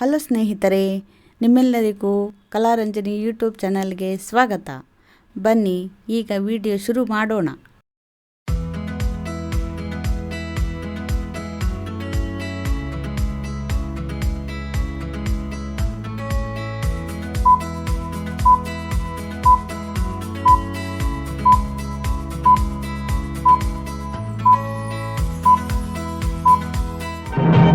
Hello ಸ್ನೇಹಿತರೆ ನಿಮ್ಮೆಲ್ಲರಿಗೂ ಕಲಾರಂಜನಿ YouTube ಚಾನಲ್ಗೆ ಸ್ವಾಗತ. ಬನ್ನಿ ಈಗ ವಿಡಿಯೋ ಶುರು ಮಾಡೋಣ.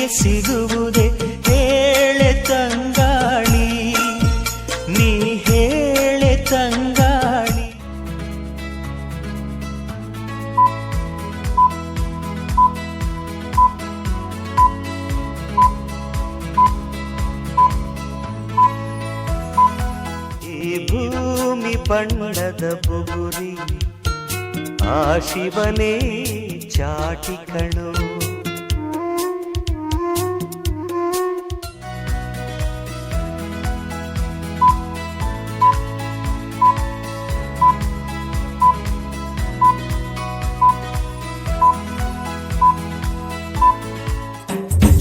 ಕೈಗೆ ಸಿಗುವುದೇ ಹೇಳೆ ತಂಗಾಳಿ. ನೀ ಹೇಳೆ ತಂಗಾಳಿ. ಈ ಭೂಮಿ ಪಣ್ಣದ ಬುಗುರಿ ಆ ಶಿವನೇ ಚಾಟಿ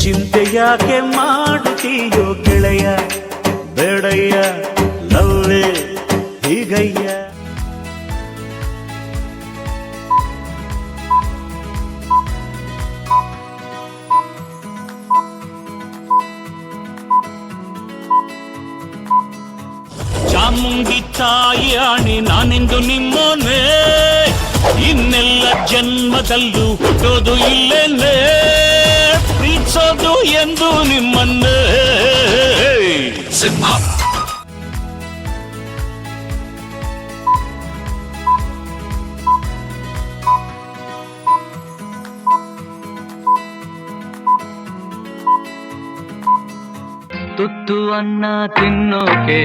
ಚಿಂತೆ ಯಾಕೆ ಮಾಡುತ್ತೀಯೋ ಗೆಳೆಯ? ಬೇಡಯ್ಯ ಲವ್ವೇ ಹೀಗಯ್ಯ. ಚಾಮುಂಗಿ ತಾಯಿ ನಾನೆಂದು ನಿಮ್ಮೊನೆ? ಇನ್ನೆಲ್ಲ ಜನ್ಮದಲ್ಲೂ ಹುಟ್ಟೋದು ಇಲ್ಲೇನೆ? ಎಂದು ನಿಮ್ಮನ್ನೇ ಸಿಂಹ ತುತ್ತು ಅನ್ನ ತಿನ್ನೋಕೆ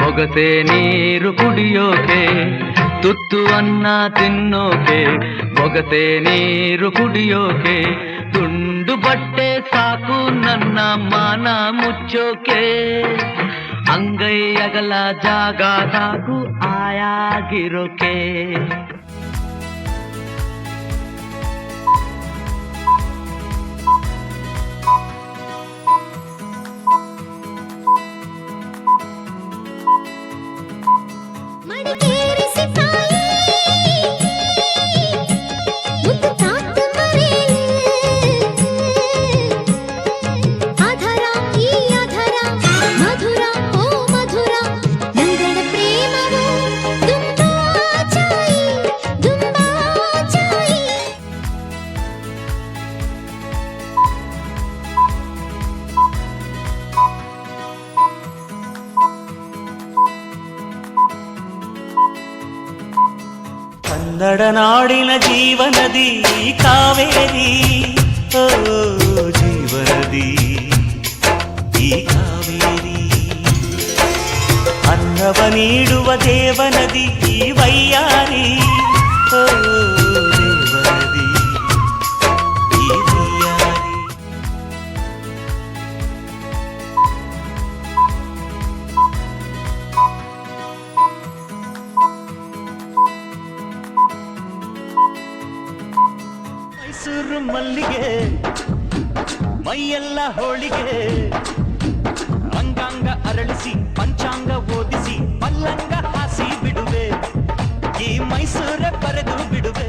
ಮೊಗತೆ ನೀರು ಕುಡಿಯೋಕೆ ತುತ್ತು ಅನ್ನ ತಿನ್ನೋಕೆ ಮೊಗತೆ ನೀರು ಕುಡಿಯೋಕೆ ತುಂಡು ಬಟ್ಟೆ ಸಾಕು ನನ್ನ ಮಾನ ಮುಚ್ಚೋಕೆ. ಅಂಗೈ ಜಾಗ ಸಾಕು ಆಯಾಗಿರೋಕೆ. ಮಡಿಕೇರಿ ಕನ್ನಡ ನಾಡಿನ ಜೀವನದಿ ಕಾವೇರಿ ಓ ಜೀವನದಿ ಈ ಕಾವೇರಿ ಅನ್ನವ ನೀಡುವ ದೇವನದಿ ಈ ವೈಯಾರಿ ಓ ಮಲ್ಲಿಗೆ ಮೈಯೆಲ್ಲ ಹೋಳಿಗೆ ಅಂಗಾಂಗ ಅರಳಿಸಿ ಪಂಚಾಂಗ ಓದಿಸಿ ಪಲ್ಲಂಗ ಹಾಸಿ ಬಿಡುವೆ ಈ ಮೈಸೂರ ಬರೆದು ಬಿಡುವೆ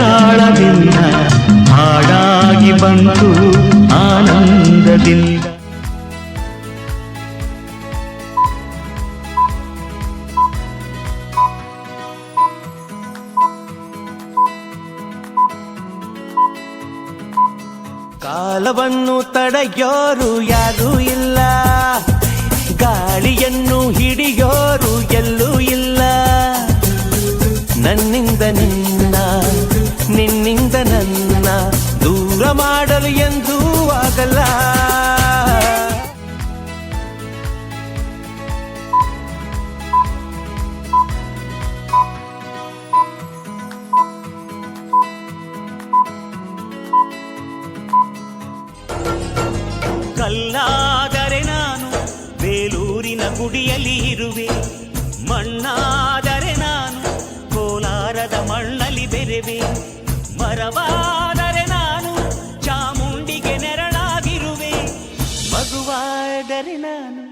ಕಾಲವನ್ನು ತಡೆಯೋರು ಯಾರೂ ಇಲ್ಲ. ಗಾಳಿಯನ್ನು ಹಿಡಿಯೋರು ಎಲ್ಲೂ ಇಲ್ಲ. ನನ್ನಿಂದ ನಿನ್ನ, ನಿನ್ನಿಂದ ನನ್ನ ದೂರ ಮಾಡಲು ಎಂದೂ ಗುಡಿಯಲ್ಲಿ ಇರುವೆ. ಮಣ್ಣಾದರೆ ನಾನು ಕೋಲಾರದ ಮಣ್ಣಲ್ಲಿ ಬೆರೆವೆ. ಮರವಾದರೆ ನಾನು ಚಾಮುಂಡಿಗೆ ನೆರಳಾಗಿರುವೆ. ಮಗುವಾದರೆ ನಾನು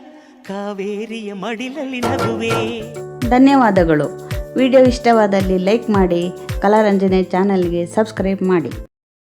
ಕಾವೇರಿಯ ಮಡಿಲಲ್ಲಿ ನಗುವೆ. ಧನ್ಯವಾದಗಳು. ವಿಡಿಯೋ ಇಷ್ಟವಾದಲ್ಲಿ ಲೈಕ್ ಮಾಡಿ, ಕಲಾರಂಜನೆ ಚಾನಲ್ಗೆ ಸಬ್ಸ್ಕ್ರೈಬ್ ಮಾಡಿ.